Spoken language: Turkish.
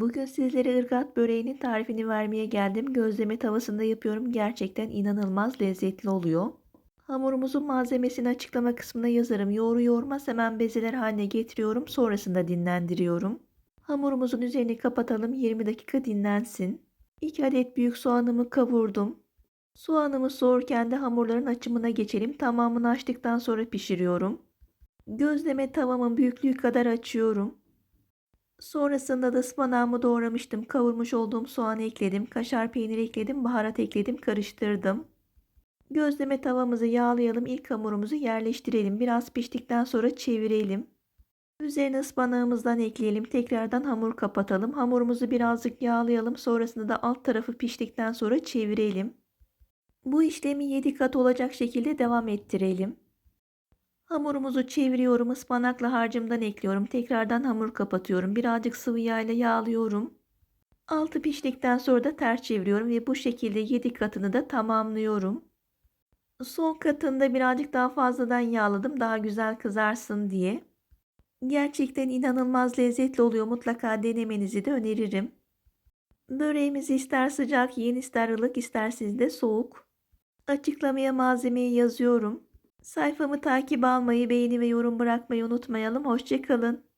Bugün sizlere ırgat böreğinin tarifini vermeye geldim. Gözleme tavasında yapıyorum. Gerçekten inanılmaz lezzetli oluyor. Hamurumuzun malzemesini açıklama kısmına yazarım. Yoğuru yoğurmaz hemen bezeler haline getiriyorum. Sonrasında dinlendiriyorum. Hamurumuzun üzerini kapatalım. 20 dakika dinlensin. 2 adet büyük soğanımı kavurdum. Soğanımı soğurken de hamurların açımına geçelim. Tamamını açtıktan sonra pişiriyorum. Gözleme tavamın büyüklüğü kadar açıyorum. Sonrasında da ıspanağımı doğramıştım. Kavurmuş olduğum soğanı ekledim. Kaşar peyniri ekledim. Baharat ekledim. Karıştırdım. Gözleme tavamızı yağlayalım. İlk hamurumuzu yerleştirelim. Biraz piştikten sonra çevirelim. Üzerine ıspanağımızdan ekleyelim. Tekrardan hamur kapatalım. Hamurumuzu birazcık yağlayalım. Sonrasında da alt tarafı piştikten sonra çevirelim. Bu işlemi 7 kat olacak şekilde devam ettirelim. Hamurumuzu çeviriyorum. Ispanakla harcımdan ekliyorum. Tekrardan hamur kapatıyorum. Birazcık sıvı yağ ile yağlıyorum. Altı piştikten sonra da ters çeviriyorum ve bu şekilde 7 katını da tamamlıyorum. Son katında birazcık daha fazladan yağladım daha güzel kızarsın diye. Gerçekten inanılmaz lezzetli oluyor. Mutlaka denemenizi de öneririm. Böreğimizi ister sıcak yiyin ister ılık isterseniz de soğuk. Açıklamaya malzemeyi yazıyorum. Sayfamı takip almayı, beğeni ve yorum bırakmayı unutmayalım. Hoşçakalın.